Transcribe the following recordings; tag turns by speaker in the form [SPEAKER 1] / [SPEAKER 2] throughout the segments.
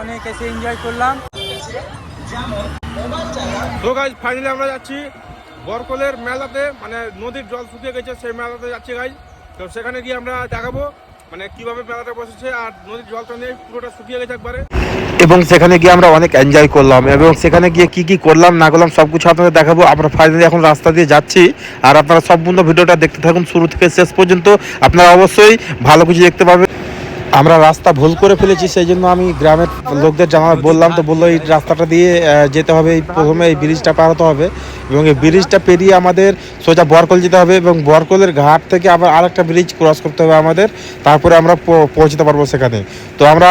[SPEAKER 1] অনেক এসে এনজয় করলাম।
[SPEAKER 2] তো গাইজ ফাইনালি আমরা যাচ্ছি বরকলের মেলাতে মানে নদীর জল শুকিয়ে গেছে সেই মেলাতে যাচ্ছি গাইজ তো সেখানে গিয়ে আমরা দেখাবো মানে কীভাবে মেলাটা বসেছে আর নদীর জলটা নেই পুরোটা শুকিয়ে গেছে একবারে।
[SPEAKER 3] এবং সেখানে গিয়ে আমরা অনেক এনজয় করলাম এবং সেখানে গিয়ে কি কি করলাম না করলাম সব কিছু আপনাদের দেখাবো। আমরা ফাইনালি এখন রাস্তা দিয়ে যাচ্ছি আর আপনারা সম্পূর্ণ ভিডিওটা দেখতে থাকুন শুরু থেকে শেষ পর্যন্ত। আপনারা অবশ্যই ভালো কিছু দেখতে পাবেন। আমরা রাস্তা ভুল করে ফেলেছি সেই জন্য আমি গ্রামের লোকদের জানা বললাম তো বলল, এই রাস্তাটা দিয়ে যেতে হবে, এই প্রথমে এই ব্রিজটা পার হতে হবে এবং এই ব্রিজটা পেরিয়ে আমাদের সোজা বরকল যেতে হবে এবং বরকলের ঘাট থেকে আবার আরেকটা ব্রিজ ক্রস করতে হবে আমাদের, তারপরে আমরা পৌঁছতে পারব সেখানে। তো আমরা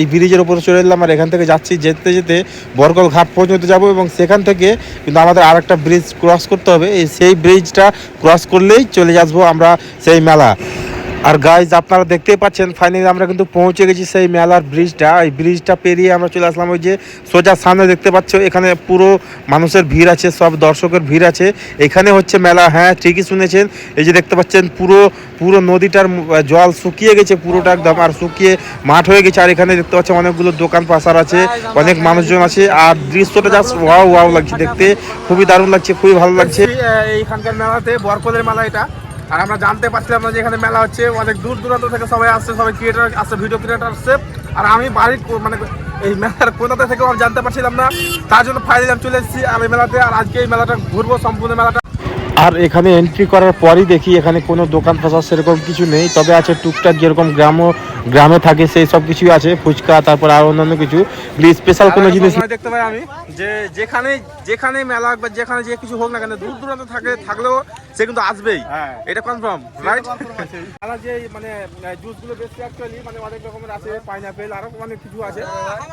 [SPEAKER 3] এই ব্রিজের উপরে চলে এলাম আর এখান থেকে যাচ্ছি, যেতে যেতে বরকল ঘাট পর্যন্ত যাব এবং সেখান থেকে কিন্তু আমাদের আরেকটা ব্রিজ ক্রস করতে হবে। এই সেই ব্রিজটা ক্রস করলেই চলে আসব আমরা সেই মেলা। আর গাইজ আপনারা দেখতেই পাচ্ছেন ফাইনালি আমরা কিন্তু পৌঁছে গেছি সেই মেলার ব্রিজটা এই ব্রিজটা পেরিয়ে আমরা চলে আসলাম ওই যে সোজা সামনে দেখতে পাচ্ছ, এখানে পুরো মানুষের ভিড় আছে, সব দর্শকের ভিড় আছে। এখানে হচ্ছে মেলা হ্যাঁ ঠিকই শুনেছেন। এই যে দেখতে পাচ্ছেন, পুরো পুরো নদীটার জল শুকিয়ে গেছে পুরোটা একদম, আর শুকিয়ে মাঠ হয়ে গেছে। আর এখানে দেখতে পাচ্ছেন অনেকগুলো দোকান পাশার আছে, অনেক মানুষজন আছে। আর দৃশ্যটা জাস্ট ওয়াও ওয়াও লাগছে দেখতে। খুবই দারুণ লাগছে, খুবই ভালো লাগছে।
[SPEAKER 2] এইখানকার মেলাতে বরকলের মেলা এটা। আর আমরা জানতে পারছিলাম না যে এখানে মেলা হচ্ছে অনেক দূর দূরান্ত থেকে সবাই আসছে সবাই ক্রিয়েটার আসছে ভিডিও ক্রিয়েটার আসছে। আর আমি বাড়ির মানে এই মেলার কোথাতে থেকে আমি জানতে পারছিলাম না তার জন্য ফাইনালি আমি চলে এসেছি আর এই মেলাতে আর আজকে এই মেলাটা ঘুরবো সম্পূর্ণ মেলাটা।
[SPEAKER 3] আর এখানে এন্ট্রি করার পরই দেখি এখানে কোনো দোকান পাশা সেরকম কিছু নেই তবে আছে টুকটাক যেরকম গ্রাম গ্রামে থাকে সেই সব কিছুই আছে ফুচকা তারপর আর অন্যান্য কিছু। স্পেশাল কোনো জিনিস
[SPEAKER 2] দেখতে পাই আমি যে যেখানে যেখানে মেলা বা যেখানে যে কিছু হোক না কেন দূর দূরান্ত থাকে থাকলেও সে কিন্তু আসবেই। এটা কনফার্ম রাইট মেলা যে মানে জুসগুলো বেশি অ্যাকচুয়ালি মানে অনেক রকমের আছে পাইনাপেল আরও অনেক কিছু আছে।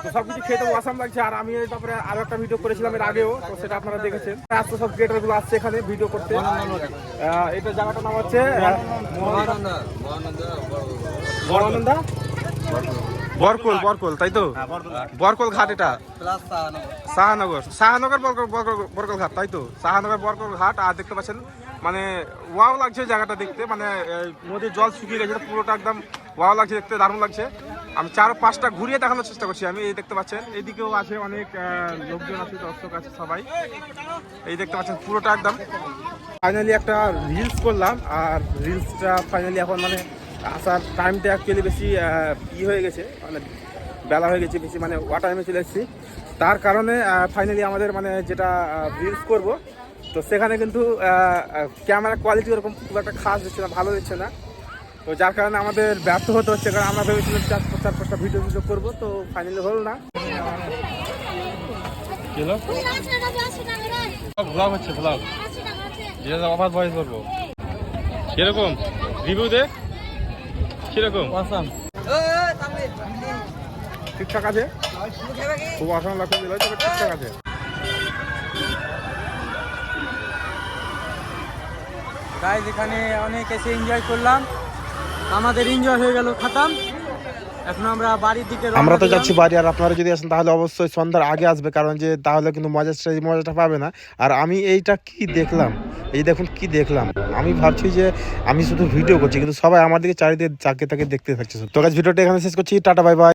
[SPEAKER 2] তো সব কিছু খেতে অসাম লাগছে। আর আমি তারপরে আরও একটা ভিডিও করেছিলাম এর আগেও তো সেটা আপনারা দেখেছেন। আসতে সব ক্রিয়েটারগুলো আসছে এখানে ভিডিও করতে। এটা জায়গাটার নাম হচ্ছে বড়ানন্দা বরকল বরকল তাই তো? বরকল ঘাট। এটা। শাহনগর। শাহনগর বরকল বরকল- বরকল ঘাট তাই তো? শাহনগর বরকল ঘাট আর দেখতে পাচ্ছেন মানে ওয়াও লাগছে জায়গাটা দেখতে। মানে নদীর জল শুকিয়ে গেছে পুরোটা একদম ওয়াও লাগছে দেখতে, দারুণ লাগছে। আমি চার পাঁচটা ঘুরিয়ে দেখানোর চেষ্টা করছি, আমি এই দেখতে পাচ্ছেন। এইদিকেও আছে অনেক লোকজন আছে, দর্শক আছে সবাই। এই দেখতে পাচ্ছেন পুরোটা একদম। ফাইনালি একটা রিলস করলাম, আর রিলসটা ফাইনালি এখন মানে আসার টাইমটা অ্যাকচুয়ালি বেশি ই হয়ে গেছে মানে বেলা হয়ে গেছে বেশি মানে ওয়া টাইমে চলে এসেছি। তার কারণে ফাইনালি আমাদের মানে যেটা রিলস করব তো সেখানে কিন্তু ক্যামেরা কোয়ালিটি ওরকম খুব একটা খাস দিচ্ছে না ভালো দিচ্ছে না। তো যার কারণে আমাদের ব্যর্থ হতে হচ্ছে কারণ আমরা ভেবেছিলাম চার চার পাঁচটা ভিডিও ভিডিও করব তো ফাইনালি হলো না। ব্লগ হচ্ছে ব্লগ যেটা অফার ভয়েস করব। কীরকম? রিভিউ দে। কীরকম? ঠিকঠাক আছে? খুব অসাধারণ লাগছে তবে ঠিকঠাক আছে।
[SPEAKER 1] গাইজ এখানে অনেক এসে এনজয় করলাম। আমাদের এনজয় হয়ে গেল খাতাম। এখন আমরা বাড়ির দিকে
[SPEAKER 3] আমরা তো যাচ্ছি বাড়ি আর আপনারা যদি আসেন তাহলে অবশ্যই সন্ধ্যার আগে আসবে কারণ যে তাহলে কিন্তু মজা সেই মজাটা পাবে না। আর আমি এইটা কি দেখলাম? এই দেখুন কি দেখলাম। আমি ভাবছি যে আমি শুধু ভিডিও করছি কিন্তু সবাই আমার দিকে চারিদিকে চাকে তাকে দেখতে থাকছে। তো গাছ ভিডিওটা এখানে শেষ করছি। Tata bye bye